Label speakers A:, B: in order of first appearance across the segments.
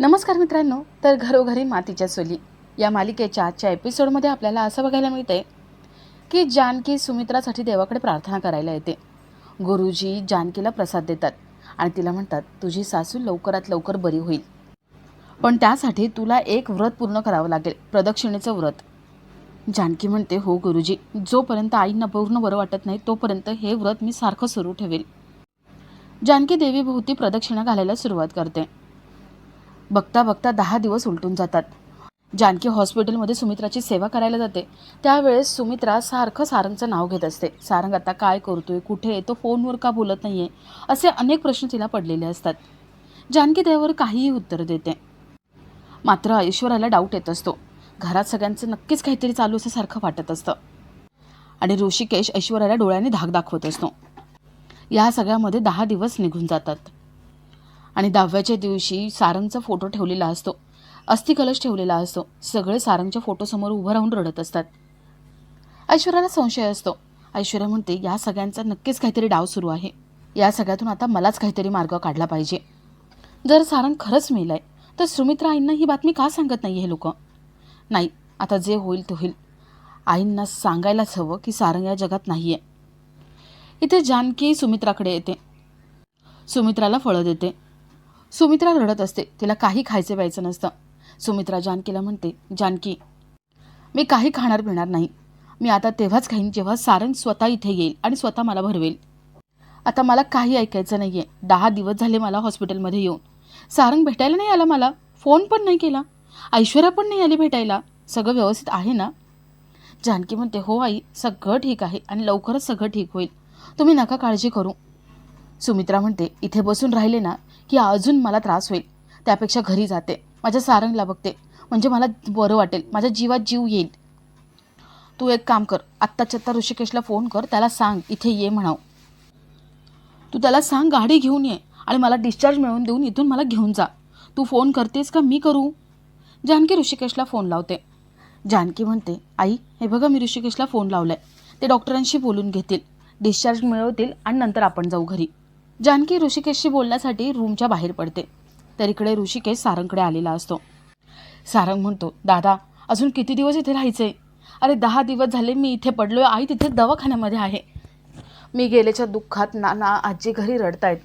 A: नमस्कार मित्रांनो तर घरोघरी मातीच्या चुली या मालिकेच्या आजच्या एपिसोडमध्ये आपल्याला असं बघायला मिळते की जानकी सुमित्रासाठी देवाकडे प्रार्थना करायला येते. गुरुजी जानकीला प्रसाद देतात आणि तिला म्हणतात तुझी सासू लवकरात लवकर बरी होईल. पण त्यासाठी तुला एक व्रत पूर्ण करावं लागेल प्रदक्षिणेचं व्रत. जानकी म्हणते हो गुरुजी जोपर्यंत आईंना पूर्ण बरं वाटत नाही तोपर्यंत हे व्रत मी सारखं सुरू ठेवेल. जानकी देवीभोवती प्रदक्षिणा घालायला सुरुवात करते. बघता बघता दहा दिवस उलटून जातात. जानकी हॉस्पिटलमध्ये सुमित्राची सेवा करायला जाते. त्यावेळेस सुमित्रा सारखं सारंगचं नाव घेत असते. सारंग आता काय करतोय? कुठे आहे? तो फोनवर का बोलत नाही आहे असे अनेक प्रश्न तिला पडलेले असतात. जानकी त्यावर काहीही उत्तर देते. मात्र ऐश्वर्याला डाऊट येत असतो. घरात सगळ्यांचं नक्कीच काहीतरी चालू असल्यासारखं वाटत असतं. आणि ऋषिकेश ऐश्वर्याला डोळ्याने धाक दाखवत असतो. या सगळ्यामध्ये दहा दिवस निघून जातात. आणि दहाव्याच्या दिवशी सारंगचा फोटो ठेवलेला असतो. अस्थिकलश ठेवलेला असतो. सगळे सारंगच्या फोटोसमोर उभं राहून रडत असतात. ऐश्वर्याला संशय असतो. ऐश्वर्या म्हणते या सगळ्यांचा नक्कीच काहीतरी डाव सुरू आहे. या सगळ्यातून आता मलाच काहीतरी मार्ग काढला पाहिजे. जर सारंग खरंच मेलाय तर सुमित्रा आईंना ही बातमी का सांगत नाही हे लोक? नाही आता जे होईल ते होईल. आईंना सांगायलाच हवं की सारंग या जगात नाही आहे इथे जानकी सुमित्राकडे येते. सुमित्राला फळं देते. सुमित्रा रडत असते. तिला काही खायचं प्यायचं नसतं. सुमित्रा जानकीला म्हणते जानकी मी काही खाणार पिणार नाही. मी आता तेव्हाच खाईन जेव्हा सारंग स्वतः इथे येईल आणि स्वतः मला भरवेल. आता मला काही ऐकायचं नाही आहे दहा दिवस झाले मला हॉस्पिटलमध्ये येऊन. सारंग भेटायला नाही आला मला. फोन पण नाही केला. ऐश्वर्या पण नाही आली भेटायला. सगळं व्यवस्थित आहे ना? जानकी म्हणते हो आई सगळं ठीक आहे आणि लवकरच सगळं ठीक होईल. तुम्ही नका काळजी करू. सुमित्रा म्हणते इथे बसून राहिले ना की अजून मला त्रास होईल. त्यापेक्षा घरी जाते. माझ्या सारंगला बघते. म्हणजे मला बरं वाटेल. माझ्या जीवात जीव येईल. तू एक काम कर. आत्ताच्या आत्ता ऋषिकेशला फोन कर. त्याला सांग. इथे ये म्हणाव. तू त्याला सांग गाडी घेऊन ये. आणि मला डिस्चार्ज मिळवून देऊन इथून मला घेऊन जा. तू फोन करतेस का? मी करू. जानकी ऋषिकेशला फोन लावते. जानकी म्हणते आई हे बघा मी ऋषिकेशला फोन लावलाय. ते डॉक्टरांशी बोलून घेतील. डिस्चार्ज मिळवतील आणि नंतर आपण जाऊ घरी. जानकी ऋषिकेशशी बोलण्यासाठी रूमच्या बाहेर पडते. तर इकडे ऋषिकेश सारंगकडे आलेला असतो. सारंग म्हणतो दादा अजून किती दिवस इथे राहायचे अरे दहा दिवस झाले मी इथे पडलो आई तिथे दवाखान्यामध्ये आहे. मी गेल्याच्या दुःखात नाना आजी घरी रडतायत.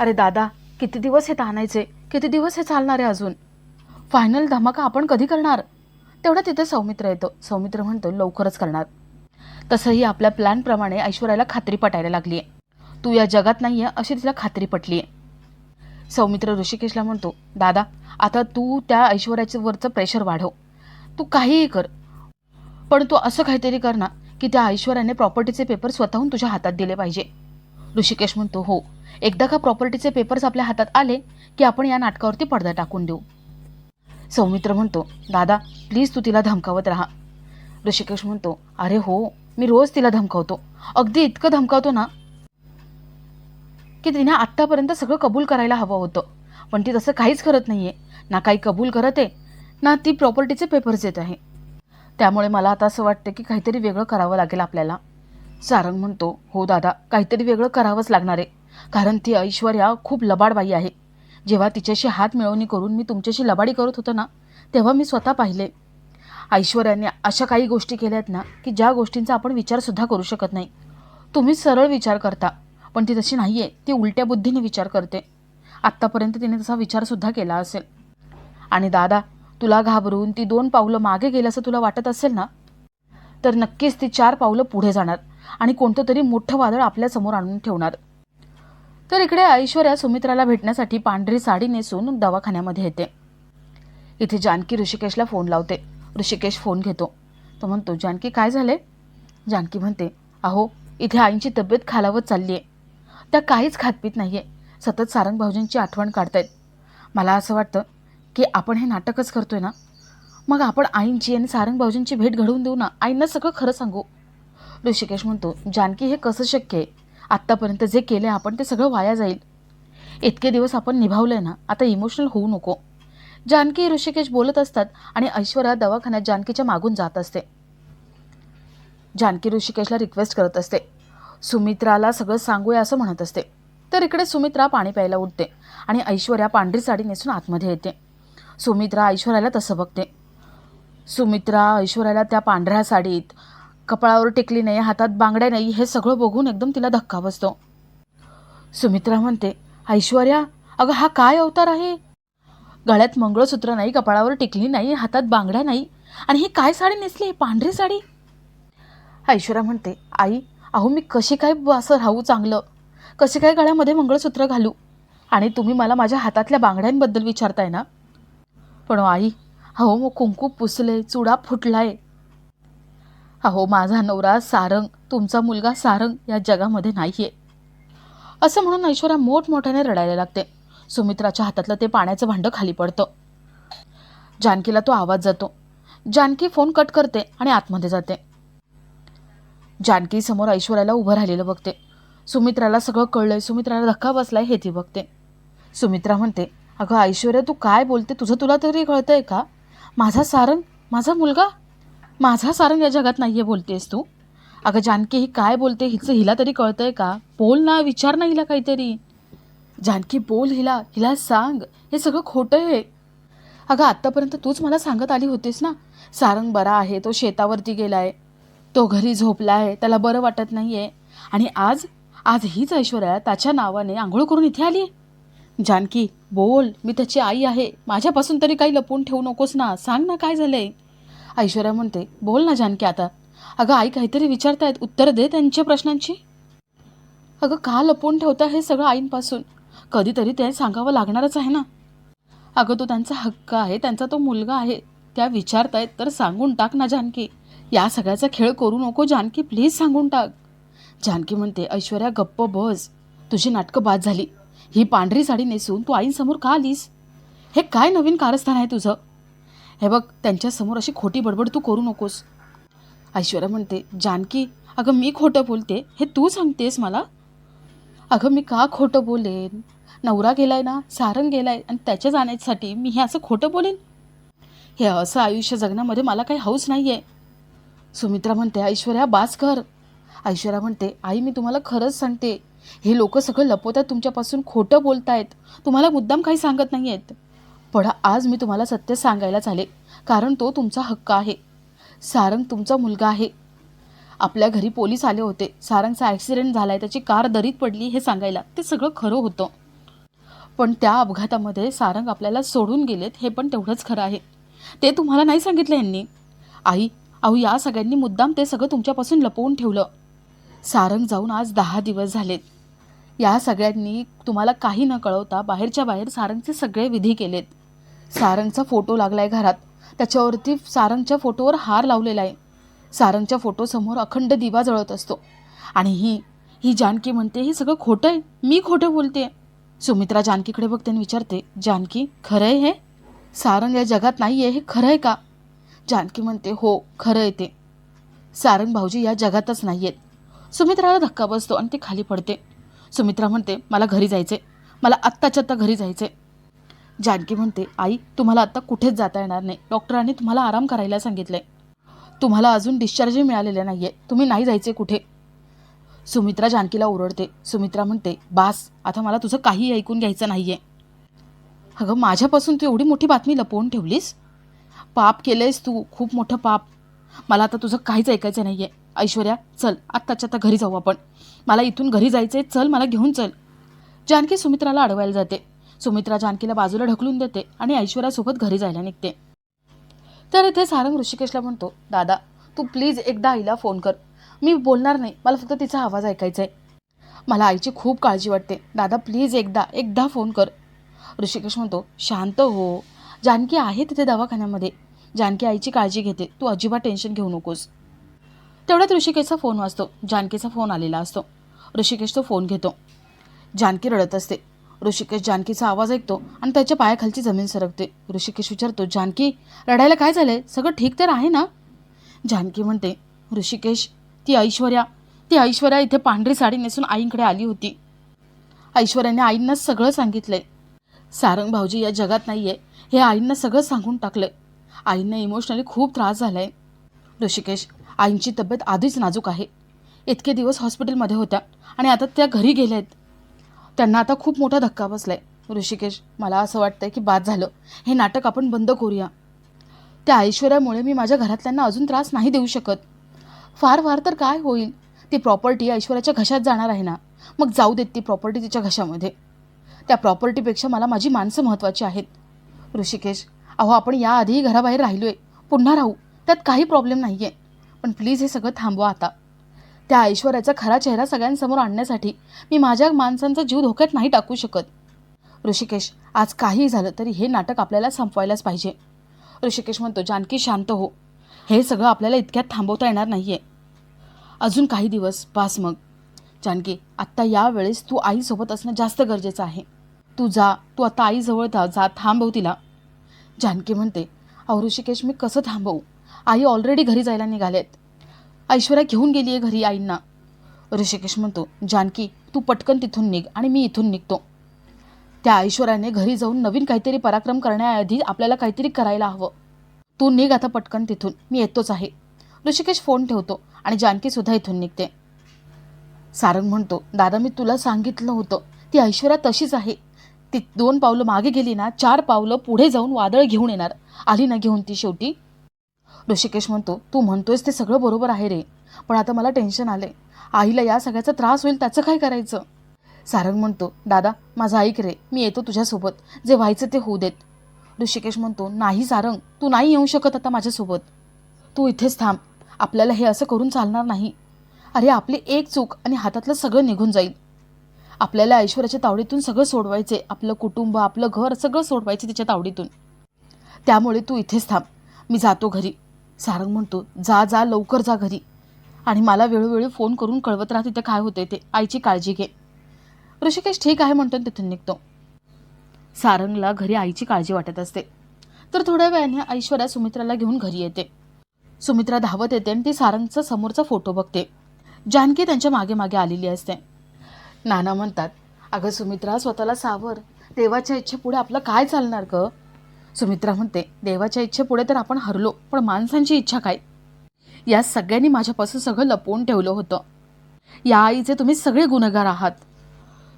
A: अरे दादा किती दिवस हे ताणायचे किती दिवस हे चालणार आहे अजून? फायनल धमाका आपण कधी करणार? तेवढा तिथे सौमित्र येतो. सौमित्र म्हणतो लवकरच करणार. तसंही आपल्या प्लॅनप्रमाणे ऐश्वर्याला खात्री पटायला लागली आहे तू या जगात नाही आहे अशी तिला खात्री पटली आहे सौमित्र ऋषिकेशला म्हणतो दादा आता तू त्या ऐश्वर्याचं वरचं प्रेशर वाढव. तू काहीही कर पण तू असं काहीतरी कर ना की त्या ऐश्वर्याने प्रॉपर्टीचे पेपर स्वतःहून तुझ्या हातात दिले पाहिजे. ऋषिकेश म्हणतो हो एकदा का प्रॉपर्टीचे पेपर्स आपल्या हातात आले की आपण या नाटकावरती पडदा टाकून देऊ. सौमित्र म्हणतो दादा प्लीज तू तिला धमकावत राहा. ऋषिकेश म्हणतो अरे हो मी रोज तिला धमकावतो. अगदी इतकं धमकावतो ना की तिने आत्तापर्यंत सगळं कबूल करायला हवं होतं. पण ती तसं काहीच करत नाही आहे ना काही कबूल करत आहे ना ती प्रॉपर्टीचे पेपर्स येत आहे. त्यामुळे मला आता असं वाटतं की काहीतरी वेगळं करावं लागेल आपल्याला. सारंग म्हणतो हो दादा काहीतरी वेगळं करावंच लागणार आहे. कारण ती ऐश्वर्या खूप लबाडबाई आहे. जेव्हा तिच्याशी हात मिळवणी करून मी तुमच्याशी लबाडी करत होतो ना तेव्हा मी स्वतः पाहिले. ऐश्वर्याने अशा काही गोष्टी केल्या आहेत ना की ज्या गोष्टींचा आपण विचारसुद्धा करू शकत नाही. तुम्ही सरळ विचार करता. पण ती तशी नाही आहे ती उलट्या बुद्धीने विचार करते. आत्तापर्यंत तिने तसा विचारसुद्धा केला असेल. आणि दादा तुला घाबरून ती दोन पावलं मागे गेलं असं तुला वाटत असेल ना? तर नक्कीच ती चार पावलं पुढे जाणार आणि कोणतं तरी मोठं वादळ आपल्यासमोर आणून ठेवणार. तर इकडे ऐश्वर्या सुमित्राला भेटण्यासाठी पांढरी साडी नेसून दवाखान्यामध्ये येते. इथे जानकी ऋषिकेशला फोन लावते. ऋषिकेश फोन घेतो. तो म्हणतो जानकी काय झाले जानकी म्हणते अहो इथे आईंची तब्येत खालावत चालली आहे त्या काहीच खातपीत नाही आहे सतत सारंग भाऊजींची आठवण काढतायत. मला असं वाटतं की आपण हे नाटकच करतोय ना? मग आपण आईंची आणि सारंग भाऊजींची भेट घडवून देऊ ना? आईंना सगळं खरं सांगू. ऋषिकेश म्हणतो जानकी हे कसं शक्य आहे? आत्तापर्यंत जे केलं आहे आपण ते सगळं वाया जाईल. इतके दिवस आपण निभावलं आहे ना आता इमोशनल होऊ नको. जानकी ऋषिकेश बोलत असतात आणि ऐश्वर्या दवाखान्यात जानकीच्या मागून जात असते. जानकी ऋषिकेशला रिक्वेस्ट करत असते. सुमित्राला सगळं सांगूया असं म्हणत असते. तर इकडे सुमित्रा पाणी प्यायला उठते आणि ऐश्वर्या पांढरी साडी नेसून आतमध्ये येते. सुमित्रा ऐश्वर्याला तसं बघते. सुमित्रा ऐश्वर्याला त्या पांढऱ्या साडीत कपाळावर टेकली नाही हातात बांगड्या नाही हे सगळं बघून एकदम तिला धक्का बसतो. सुमित्रा म्हणते ऐश्वर्या अगं हा काय अवतार आहे? गळ्यात मंगळसूत्र नाही कपाळावर टिकली नाही हातात बांगड्या नाही आणि ही काय साडी नेसली पांढरी साडी? ऐश्वर्या म्हणते आई अहो मी कशी काय असं राहू चांगलं? कशी काय गळ्यामध्ये मंगळसूत्र घालू? आणि तुम्ही मला माझ्या हातातल्या बांगड्यांबद्दल विचारताय ना? पण आई अहो मग कुंकू पुसले चुडा फुटलाय. अहो माझा नवरा सारंग तुमचा मुलगा सारंग या जगामध्ये नाहीये. असं म्हणून ऐश्वर्या मोठमोठ्याने रडायला लागते. सुमित्राच्या हातातलं ते पाण्याचं भांडं खाली पडतं. जानकीला तो आवाज जातो. जानकी फोन कट करते आणि आतमध्ये जाते. जानकी समोर ऐश्वर्याला उभं राहिलेलं बघते. सुमित्राला सगळं कळलंय. सुमित्राला धक्का बसलाय हे ती बघते. सुमित्रा म्हणते अगं ऐश्वर्या तू काय बोलते? तुझं तुला तरी कळतंय का? माझा सारंग माझा मुलगा? माझा सारंग या जगात नाहीये बोलतेस तू? अगं जानकी ही काय बोलते? हिचं हिला तरी कळतंय का? बोल ना विचार ना हिला काहीतरी. जानकी बोल हिला. हिला सांग. हे सगळं खोटं आहे. अगं आत्तापर्यंत तूच मला सांगत आली होतीस ना? सारंग बरा आहे. तो शेतावरती गेलाय. तो घरी झोपला आहे त्याला बरं वाटत नाही आहे आणि आज आज हीच ऐश्वर्या त्याच्या नावाने आंघोळ करून इथे आली जानकी बोल मी त्याची आई आहे. माझ्यापासून तरी काही लपवून ठेवू नकोस ना. सांग ना काय झालंय. ऐश्वर्या म्हणते बोल ना जानकी आता. अगं आई काहीतरी विचारतायत. उत्तर दे त्यांच्या प्रश्नांची. अगं का लपवून ठेवता हे सगळं आईंपासून? कधीतरी ते सांगावं लागणारच आहे ना. अगं तो त्यांचा हक्क आहे. त्यांचा तो मुलगा आहे. त्या विचारतायत तर सांगून टाक ना जानकी. या सगळ्याचा खेळ करू नको जानकी प्लीज सांगून टाक. जानकी म्हणते ऐश्वर्या गप्प बस. तुझी नाटकं बाद झाली. ही पांढरी साडी नेसून तू आईंसमोर का आलीस? हे काय नवीन कारस्थान आहे तुझं? हे बघ त्यांच्यासमोर अशी खोटी बडबड तू करू नकोस. ऐश्वर्या म्हणते जानकी अगं मी खोटं बोलते? हे तू सांगतेस मला? अगं मी का खोटं बोलेन? नवरा गेलाय ना सारंग गेलाय आणि त्याच्या जाण्यासाठी मी हे असं खोटं बोलेन? हे असं आयुष्य जगण्यामध्ये मला काही हौस नाही आहे सुमित्रा म्हणते ऐश्वर्या बास कर. ऐश्वर्या म्हणते आई मी तुम्हाला खरंच सांगते हे लोक सगळं लपवतात तुमच्यापासून खोटं बोलतायत. तुम्हाला मुद्दाम काही सांगत नाही आहेत पण आज मी तुम्हाला सत्य सांगायलाच आले कारण तो तुमचा हक्क आहे. सारंग तुमचा मुलगा आहे. आपल्या घरी पोलीस आले होते. सारंगचा ॲक्सिडेंट झालाय त्याची कार दरीत पडली हे सांगायला. ते सगळं खरं होतं. पण त्या अपघातामध्ये सारंग आपल्याला सोडून गेलेत हे पण तेवढंच खरं आहे. ते तुम्हाला नाही सांगितलं यांनी? आई अहो या सगळ्यांनी मुद्दाम ते सगळं तुमच्यापासून लपवून ठेवलं. सारंग जाऊन आज दहा दिवस झालेत. या सगळ्यांनी तुम्हाला काही न कळवता बाहेरच्या बाहेर सारंगचे सगळे विधी केलेत. सारंगचा फोटो लागलाय घरात. त्याच्यावरती सारंगच्या फोटोवर हार लावलेला आहे. सारंगच्या फोटोसमोर अखंड दिवा जळत असतो. आणि ही ही जानकी म्हणते हे सगळं खोटं आहे. मी खोटं बोलते. सुमित्रा जानकीकडे बघते आणि विचारते जानकी खरं आहे हे? सारंग या जगात नाही आहे हे खरं आहे का? जानकी म्हणते हो खरं आहे ते. सारंग भाऊजी या जगातच नाही आहेत सुमित्राला धक्का बसतो आणि ती खाली पडते. सुमित्रा म्हणते मला घरी जायचे मला आत्ताच्या आत्ता घरी जायचे जानकी म्हणते आई तुम्हाला आत्ता कुठेच जाता येणार नाही. डॉक्टरांनी तुम्हाला आराम करायला सांगितलंय. तुम्हाला अजून डिस्चार्जही मिळालेले नाही आहे तुम्ही नाही जायचे कुठे? सुमित्रा जानकीला ओरडते. सुमित्रा म्हणते बास आता मला तुझं काही ऐकून घ्यायचं नाही आहे अगं माझ्यापासून तू एवढी मोठी बातमी लपवून ठेवलीस? पाप केलंयस तू खूप मोठं पाप. मला आता तुझं काहीच ऐकायचं नाही आहे ऐश्वर्या चल आत्ताच्या आता घरी जाऊ आपण. मला इथून घरी जायचं आहे चल मला घेऊन चल. जानकी सुमित्राला अडवायला जाते. सुमित्रा जानकीला बाजूला ढकलून देते आणि ऐश्वर्यासोबत घरी जायला निघते. तर इथे सारंग ऋषिकेशला म्हणतो दादा तू प्लीज एकदा आईला फोन कर. मी बोलणार नाही मला फक्त तिचा आवाज ऐकायचा आहे मला आईची खूप काळजी वाटते. दादा प्लीज एकदा एकदा फोन कर. ऋषिकेश म्हणतो शांत हो. जानकी आहे तिथे दवाखान्यामध्ये. जानकी आईची काळजी घेते. तू अजिबात टेन्शन घेऊ नकोस. तेवढ्यात ऋषिकेशचा फोन वाजतो. जानकीचा फोन आलेला असतो. ऋषिकेश तो फोन घेतो. जानकी रडत असते. ऋषिकेश जानकीचा आवाज ऐकतो आणि त्याच्या पायाखालची जमीन सरकते. ऋषिकेश विचारतो जानकी रडायला काय झालंय? सगळं ठीक तर आहे ना? जानकी म्हणते ऋषिकेश ती ऐश्वर्या. ती ऐश्वर्या इथे पांढरी साडी नेसून आईंकडे आली होती. ऐश्वर्याने आईंना सगळं सांगितलंय. सारंग भाऊजी या जगात नाहीये. हे आईंना सगळं सांगून टाकलंय. आईंना इमोशनली खूप त्रास झालाय. ऋषिकेश आईंची तब्येत आधीच नाजूक आहे. इतके दिवस हॉस्पिटलमध्ये होत्या आणि आता त्या घरी गेल्या आहेत त्यांना आता खूप मोठा धक्का बसलाय. ऋषिकेश मला असं वाटतंय की बाद झालं. हे नाटक आपण बंद करूया. त्या ऐश्वर्यामुळे मी माझ्या घरातल्यांना अजून त्रास नाही देऊ शकत. फार फार तर काय होईल? ती प्रॉपर्टी ऐश्वर्याच्या घशात जाणार आहे ना? मग जाऊ देत ती प्रॉपर्टी तिच्या घशामध्ये. त्या प्रॉपर्टीपेक्षा मला माझी माणसं महत्त्वाची आहेत. ऋषिकेश अहो आपण याआधीही घराबाहेर राहिलो आहे पुन्हा राहू. त्यात काही प्रॉब्लेम नाही आहे पण प्लीज हे सगळं थांबवा आता. त्या ऐश्वर्याचा खरा चेहरा सगळ्यांसमोर आणण्यासाठी मी माझ्या माणसांचा जीव धोक्यात नाही टाकू शकत. ऋषिकेश आज काही झालं तरी हे नाटक आपल्याला संपवायलाच पाहिजे. ऋषिकेश म्हणतो जानकी शांत हो. हे सगळं आपल्याला इतक्यात थांबवता येणार नाही आहे अजून काही दिवस पास मग. जानकी आत्ता यावेळेस तू आईसोबत असणं जास्त गरजेचं आहे. तू जा तू आता आईजवळ जा जा थांबव तिला. जानकी म्हणते अहो ऋषिकेश मी कसं थांबवू? आई ऑलरेडी घरी जायला निघालेत. ऐश्वर्या घेऊन गेली आहे घरी आईंना. ऋषिकेश म्हणतो जानकी तू पटकन तिथून निघ आणि मी इथून निघतो. त्या ऐश्वर्याने घरी जाऊन नवीन काहीतरी पराक्रम करण्याआधी आपल्याला काहीतरी करायला हवं. तू निघ आता पटकन तिथून मी येतोच आहे. ऋषिकेश फोन ठेवतो आणि जानकीसुद्धा इथून निघते. सारंग म्हणतो दादा मी तुला सांगितलं होतं ती ऐश्वर्या तशीच आहे. ती दोन पावलं मागे गेली ना चार पावलं पुढे जाऊन वादळ घेऊन येणार. आली ना घेऊन ती शेवटी. ऋषिकेश म्हणतो तू म्हणतोयस ते सगळं बरोबर आहे रे पण आता मला टेन्शन आलंय. आईला या सगळ्याचा त्रास होईल त्याचं काय करायचं? सारंग म्हणतो दादा माझं ऐक रे मी येतो तुझ्यासोबत. जे व्हायचं ते होऊ देत. ऋषिकेश म्हणतो नाही सारंग तू नाही येऊ शकत आता माझ्यासोबत. तू इथेच थांब. आपल्याला हे असं करून चालणार नाही. अरे आपली एक चूक आणि हातातलं सगळं निघून जाईल. आपल्याला ऐश्वर्याच्या तावडीतून सगळं सोडवायचे आपलं कुटुंब आपलं घर सगळं सोडवायचे तिच्या तावडीतून. त्यामुळे तू इथेच थांब. मी जातो घरी. सारंग म्हणतो जा जा लवकर जा घरी. आणि मला वेळोवेळी फोन करून कळवत राहा तिथे काय होते ते. आईची काळजी घे. ऋषिकेश ठीक आहे म्हणतो तिथून निघतो. सारंगला घरी आईची काळजी वाटत असते. तर थोड्या वेळाने ऐश्वर्या सुमित्राला घेऊन घरी येते. सुमित्रा धावत येते आणि ती सारंगचा समोरचा फोटो बघते. जानकी त्यांच्या मागे मागे आलेली असते. नाना म्हणतात अगं सुमित्रा स्वतःला सावर. देवाच्या इच्छेपुढे आपलं काय चालणार ग? सुमित्रा म्हणते देवाच्या इच्छेपुढे तर आपण हरलो पण माणसांची इच्छा काय? या सगळ्यांनी माझ्यापासून सगळं लपवून ठेवलं होतं. या आईचे तुम्ही सगळे गुन्हेगार आहात.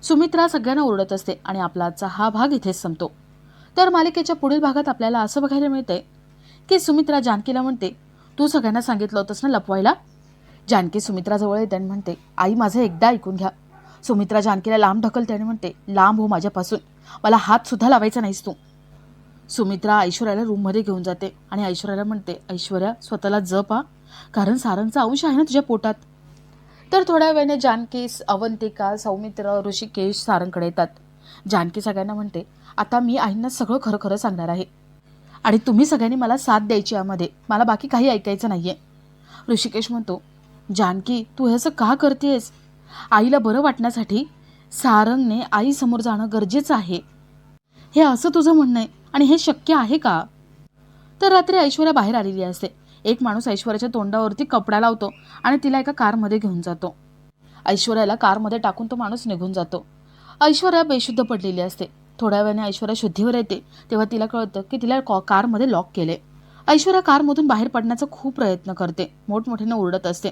A: सुमित्रा सगळ्यांना ओरडत असते आणि आपला आजचा हा भाग इथेच संपतो. तर मालिकेच्या पुढील भागात आपल्याला असं बघायला मिळते की सुमित्रा जानकीला म्हणते तू सगळ्यांना सांगितलं होतंस ना लपवायला? जानकी सुमित्राजवळ येते आणि म्हणते आई माझं एकदा ऐकून घ्या. सुमित्रा जानकीला लांब ढकलते आणि म्हणते लांब हो माझ्यापासून. मला हात सुद्धा लावायचा नाहीस तू. सुमित्रा ऐश्वर्याला रूममध्ये घेऊन जाते आणि ऐश्वर्याला म्हणते ऐश्वर्या स्वतःला जप हा. कारण सारंगचा अंश आहे ना तुझ्या पोटात. तर थोड्या वेळाने जानकी अवंतिका सौमित्र ऋषिकेश सारंगकडे येतात. जानकी सगळ्यांना म्हणते आता मी आईंना सगळं खरं खरं सांगणार आहे. आणि तुम्ही सगळ्यांनी मला साथ द्यायची यामध्ये. मला बाकी काही ऐकायचं नाही आहे ऋषिकेश म्हणतो जानकी तू हे असं का करतेस आईला बरं वाटण्यासाठी सारंगने आईसमोर जाणं गरजेचं आहे. हे असं तुझं म्हणणं आहे आणि हे शक्य आहे का? तर रात्री ऐश्वर्या बाहेर आलेली असते. एक माणूस ऐश्वर्याच्या तोंडावरती कपडा लावतो आणि तिला एका कारमध्ये घेऊन जातो. ऐश्वर्याला कारमध्ये टाकून तो माणूस निघून जातो. ऐश्वर्या बेशुद्ध पडलेली असते. थोड्या वेळाने ऐश्वर्या शुद्धीवर येते. तेव्हा तिला कळतं की तिला कॉ- कारमध्ये लॉक केले ऐश्वर्या कारमधून बाहेर पडण्याचा खूप प्रयत्न करते. मोठमोठ्याने ओरडत असते.